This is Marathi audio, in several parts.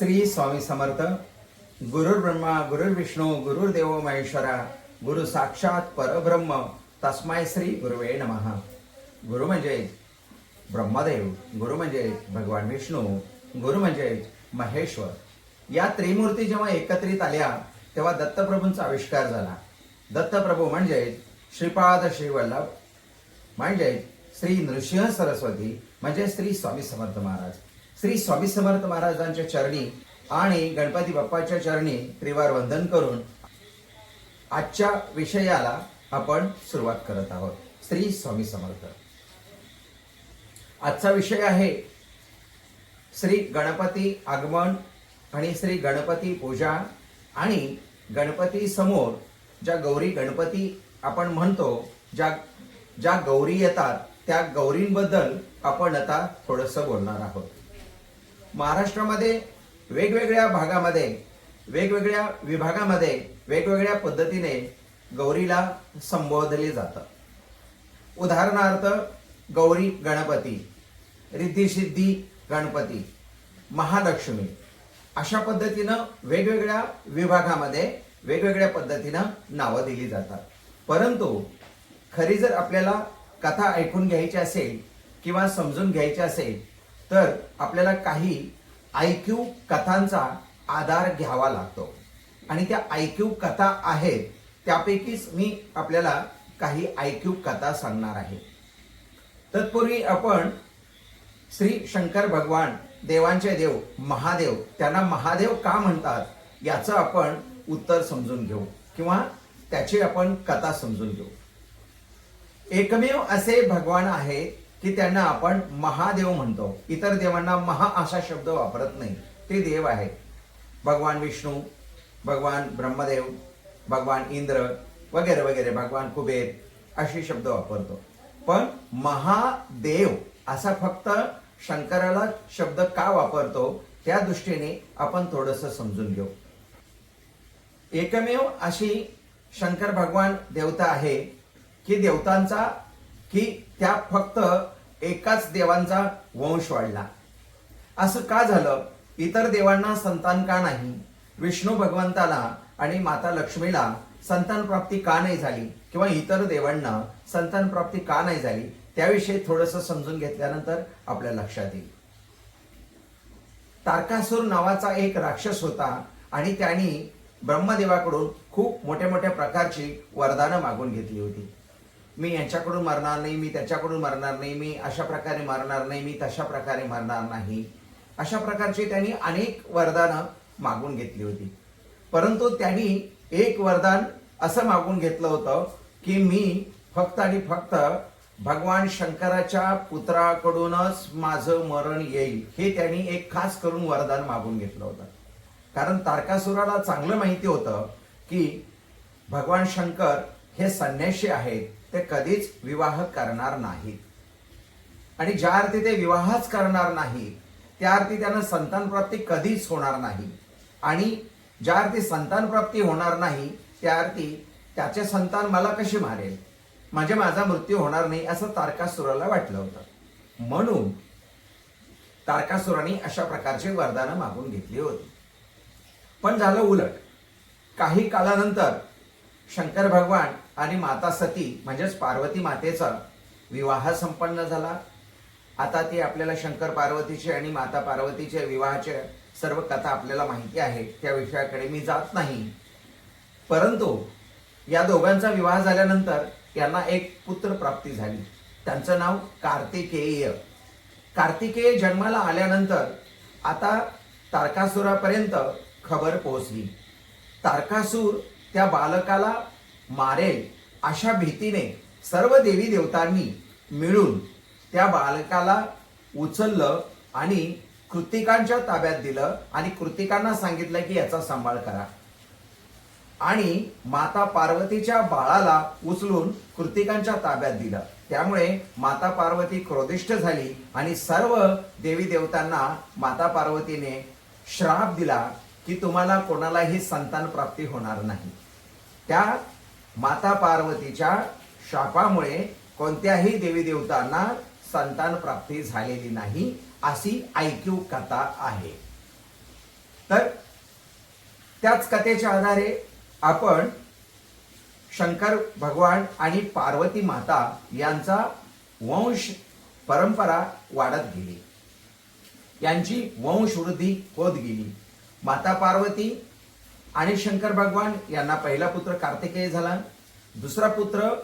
श्री स्वामी समर्थ गुरुर् ब्रह्मा गुरुर्विष्णू गुरुर्देव महेश्वरा गुरु साक्षात परब्रह्म तस्माय श्री गुरुवे नमहा गुरु म्हणजे ब्रह्मदेव गुरु म्हणजे भगवान विष्णू गुरु म्हणजे महेश्वर. या त्रिमूर्ती जेव्हा एकत्रित आल्या तेव्हा दत्तप्रभूंचा आविष्कार झाला. दत्तप्रभू म्हणजे श्रीपाद श्रीवल्लभ म्हणजे श्री नृसिंह सरस्वती म्हणजे श्री स्वामी समर्थ महाराज. श्री स्वामी समर्थ महाराजांच्या चरणी आणि गणपती बाप्पाच्या चरणी त्रिवार वंदन करून आजच्या विषयाला आपण सुरुवात करत आहोत. श्री स्वामी समर्थ. आजचा विषय आहे श्री गणपती आगमन आणि श्री गणपती पूजा आणि गणपती समोर ज्या गौरी गणपती आपण म्हणतो ज्या ज्या गौरी येतात त्या गौरींबद्दल आपण आता थोडंसं बोलणार आहोत. महाराष्ट्रामध्ये वेगवेगळ्या भागामध्ये वेगवेगळ्या विभागामध्ये वेगवेगळ्या पद्धतीने गौरीला संबोधले जातं. उदाहरणार्थ गौरी गणपती रिद्धिसिद्धी गणपती महालक्ष्मी अशा पद्धतीनं वेगवेगळ्या विभागामध्ये वेगवेगळ्या पद्धतीनं नावं दिली जातात. परंतु खरी जर आपल्याला कथा ऐकून घ्यायची असेल किंवा समजून घ्यायची असेल तर आपल्याला काही ऐक्यू कथांचा आधार घ्यावा लागतो. आणि त्या ऐक्यू कथा आहेत त्यापैकीच मी आपल्याला काही ऐक्यू कथा सांगणार आहे. तत्पूर्वी आपण श्री शंकर भगवान देवांचे देव महादेव त्यांना महादेव का म्हणतात याचं आपण उत्तर समजून घेऊ किंवा त्याची आपण कथा समजून घेऊ. एकमेव असे भगवान आहे की त्यांना आपण महादेव म्हणतो. इतर देवांना महा असा शब्द वापरत नाही. ते देव आहे भगवान विष्णू भगवान ब्रह्मदेव भगवान इंद्र वगैरे वगैरे भगवान कुबेर असे शब्द वापरतो. पण महादेव असा फक्त शंकराला शब्द का वापरतो? त्या दृष्टीने आपण थोडस समजून घेऊ. एकमेव अशी शंकर भगवान देवता आहे की देवतांचा की त्या फक्त एकाच देवांचा वंश वाढला. असं का झालं? इतर देवांना संतान का नाही? विष्णू भगवंताला आणि माता लक्ष्मीला संतान प्राप्ती का नाही झाली? किंवा इतर देवांना संतान प्राप्ती का नाही झाली? त्याविषयी थोडस समजून घेतल्यानंतर आपल्या लक्षात येईल. तारकासूर नावाचा एक राक्षस होता आणि त्यांनी ब्रह्मदेवाकडून खूप मोठ्या मोठ्या प्रकारची वरदानं मागून घेतली होती. मी यांच्याकडून मरणार नाही मी त्याच्याकडून मरणार नाही मी अशा प्रकारे मरणार नाही मी तशा प्रकारे मरणार नाही. अशा प्रकारची त्यांनी अनेक वरदानं मागून घेतली होती. परंतु त्यांनी एक वरदान असं मागून घेतलं होतं की मी फक्त आणि फक्त भगवान शंकराच्या पुत्राकडूनच माझं मरण येईल हे त्यांनी एक खास करून वरदान मागून घेतलं होतं. कारण तारकासुराला चांगलं माहिती होतं की भगवान शंकर हे संन्याशी आहेत ते कधीच विवाह करणार नाहीत. आणि ज्या अर्थी ते विवाहच करणार नाही त्या अर्थी त्यांना संतान प्राप्ती कधीच होणार नाही. आणि ज्या अर्थी संतान प्राप्ती होणार नाही त्या अर्थी त्याचे संतान मला कशी मारेल? म्हणजे माझा मृत्यू होणार नाही असं तारकासुराला वाटलं होतं. म्हणून तारकासुराने अशा प्रकारची वरदानं मागून घेतली होती. पण झालं उलट. काही कालानंतर शंकर भगवान आणि माता सती म्हणजेच पार्वती मातेचा विवाह संपन्न झाला. आता ती आपल्याला शंकर पार्वतीचे आणि माता पार्वतीचे विवाहाचे सर्व कथा आपल्याला माहिती आहे. त्या विषयाकडे मी जात नाही. परंतु या दोघांचा विवाह झाल्यानंतर यांना एक पुत्र प्राप्ती झाली. त्यांचं नाव कार्तिकेय. कार्तिकेय जन्माला आल्यानंतर आता तारकासुरापर्यंत खबर पोहोचली. तारकासूर त्या बालकाला मारेल अशा भीतीने सर्व देवी देवतांनी मिळून त्या बालकाला उचललं आणि कृतिकांच्या ताब्यात दिलं आणि कृतिकांना सांगितलं की याचा सांभाळ करा. आणि माता पार्वतीच्या बाळाला उचलून कृतिकांच्या ताब्यात दिलं. त्यामुळे माता पार्वती क्रोधिष्ठ झाली आणि सर्व देवी देवतांना माता पार्वतीने श्राप दिला. की तुम्हाला कोणालाही संतान प्राप्ती होणार नाही. त्या माता पार्वतीच्या शापामुळे कोणत्याही देवी देवतांना संतान प्राप्ती झालेली नाही अशी ऐक्यू कथा आहे. तर त्याच कथेच्या आधारे आपण शंकर भगवान आणि पार्वती माता यांचा वंश परंपरा वाढत गेली. यांची वंशवृद्धी होत गेली. माता पार्वती आणि शंकर भगवान यांना पहिला पुत्र कार्तिकेय झाला. दुसरा पुत्र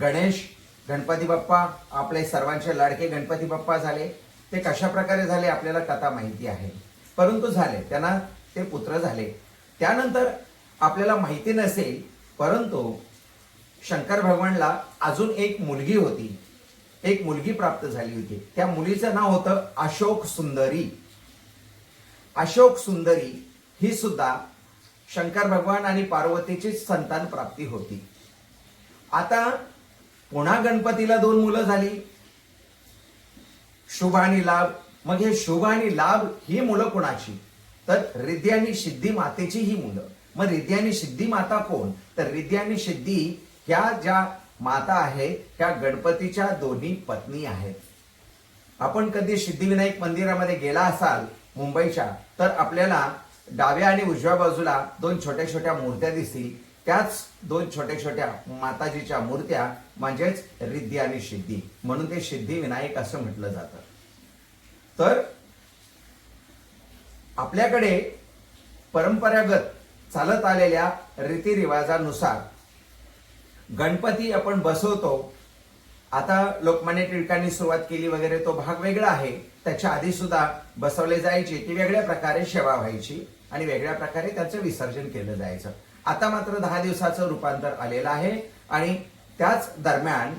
गणेश गणपती बाप्पा आपले सर्वांचे लाडके गणपती बाप्पा झाले. ते कशा प्रकारे झाले आपल्याला कथा माहिती आहे. परंतु झाले त्यांना ते पुत्र झाले. त्यानंतर आपल्याला माहिती नसेल परंतु शंकर भगवानला अजून एक मुलगी होती. एक मुलगी प्राप्त झाली होती. त्या मुलीचं नाव होतं अशोक सुंदरी. अशोक सुंदरी ही सुद्धा शंकर भगवान आणि पार्वतीची संतान प्राप्ती होती. आता पुन्हा गणपतीला दोन मुलं झाली. शुभ आणि लाभ. मग हे शुभ आणि लाभ ही मुलं कोणाची? तर रिद्धी आणि सिद्धी मातेची ही मुलं. मग रिद्धी आणि सिद्धी माता कोण? तर रिद्धी आणि सिद्धी ह्या ज्या माता आहेत त्या गणपतीच्या दोन्ही पत्नी आहेत. आपण कधी सिद्धिविनायक मंदिरामध्ये गेला असाल मुंबईच्या. तर आपल्याला डाव्या आणि उजव्या बाजूला दोन छोट्या छोट्या मूर्त्या दिसतील. त्याच दोन छोट्या छोट्या माताजीच्या मूर्त्या म्हणजेच रिद्धी आणि सिद्धी म्हणून ते सिद्धिविनायक असं म्हटलं जातं. तर आपल्याकडे परंपरागत चालत आलेल्या रीतिरिवाजानुसार गणपती आपण बसवतो. आता लोकमान्य टिळकांनी सुरुवात केली वगैरे तो भाग वेगळा आहे. त्याच्या आधी सुद्धा बसवले जायचे ती वेगळ्या प्रकारे सेवा व्हायची आणि वेगळ्या प्रकारे त्याचं विसर्जन केलं जायचं. आता मात्र दहा दिवसाचं रूपांतर आलेलं आहे आणि त्याच दरम्यान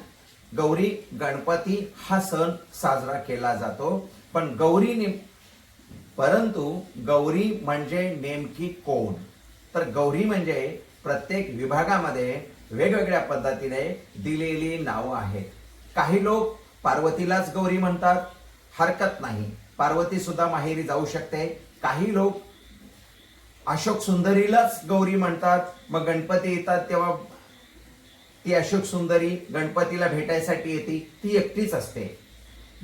गौरी गणपती हा सण साजरा केला जातो. पण गौरी निम- परंतु गौरी म्हणजे नेमकी कोण? तर गौरी म्हणजे प्रत्येक विभागामध्ये वेगवेगळ्या पद्धतीने दिलेली नावं आहेत. काही लोक पार्वतीलाच गौरी म्हणतात हरकत नाही. पार्वती सुद्धा माहेरी जाऊ शकते. काही लोक अशोक सुंदरीलाच गौरी म्हणतात. मग गणपती येतात तेव्हा ती अशोक सुंदरी गणपतीला भेटायसाठी येते. ती एकटीच असते.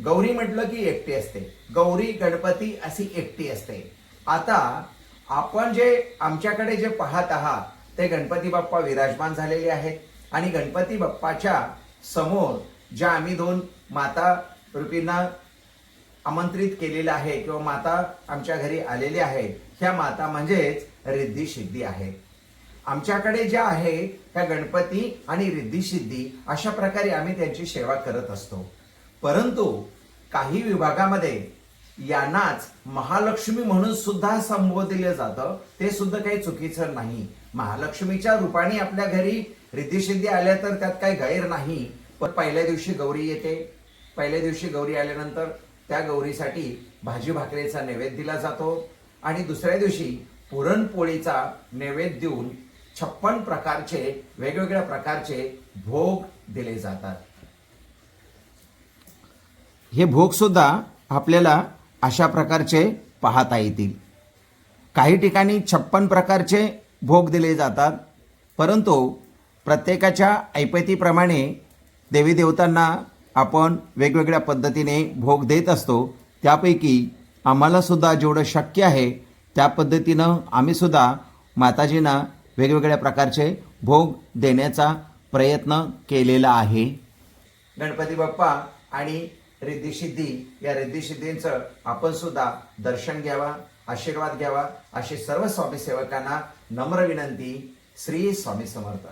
गौरी म्हटलं की एकटी असते. गौरी गणपती अशी एकटी असते. आता आपण जे आमच्याकडे जे पाहत आहात ते गणपती बाप्पा विराजमान झालेले आहेत. आणि गणपती बाप्पाच्या समोर ज्या आम्ही दोन माता रूपींना आमंत्रित केलेलं आहे किंवा माता आमच्या घरी आलेल्या आहेत ह्या माता म्हणजेच रिद्धी सिद्धी आहे. आमच्याकडे ज्या आहे त्या गणपती आणि रिद्धी सिद्धी अशा प्रकारे आम्ही त्यांची सेवा करत असतो. परंतु काही विभागामध्ये यांनाच महालक्ष्मी म्हणून सुद्धा संबोधले जातं. ते सुद्धा काही चुकीचं नाही. महालक्ष्मीच्या रूपाने आपल्या घरी रिद्धीसिद्धी आल्या तर त्यात काही गैर नाही. पण पहिल्या दिवशी गौरी येते. पहिल्या दिवशी गौरी आल्यानंतर त्या गौरीसाठी भाजी भाकरीचा नैवेद्य दिला जातो आणि दुसऱ्या दिवशी पुरणपोळीचा नैवेद्य देऊन छप्पन प्रकारचे वेगवेगळ्या प्रकारचे भोग दिले जातात. हे भोग सुद्धा आपल्याला अशा प्रकारचे पाहता येतील. काही ठिकाणी छप्पन प्रकारचे भोग दिले जातात परंतु प्रत्येकाच्या ऐपतीप्रमाणे देवी देवतांना आपण वेगवेगळ्या पद्धतीने भोग देत असतो त्यापैकी आम्हालासुद्धा जेवढं शक्य आहे त्या पद्धतीनं आम्ही सुद्धा माताजींना वेगवेगळ्या प्रकारचे भोग देण्याचा प्रयत्न केलेला आहे. गणपती बाप्पा आणि रिद्धिसिद्धी या रिद्धिसिद्धींचं आपण सुद्धा दर्शन घ्यावा आशीर्वाद घ्यावा अशी सर्व स्वामी सेवकांना नम्र विनंती श्री स्वामी समर्थ.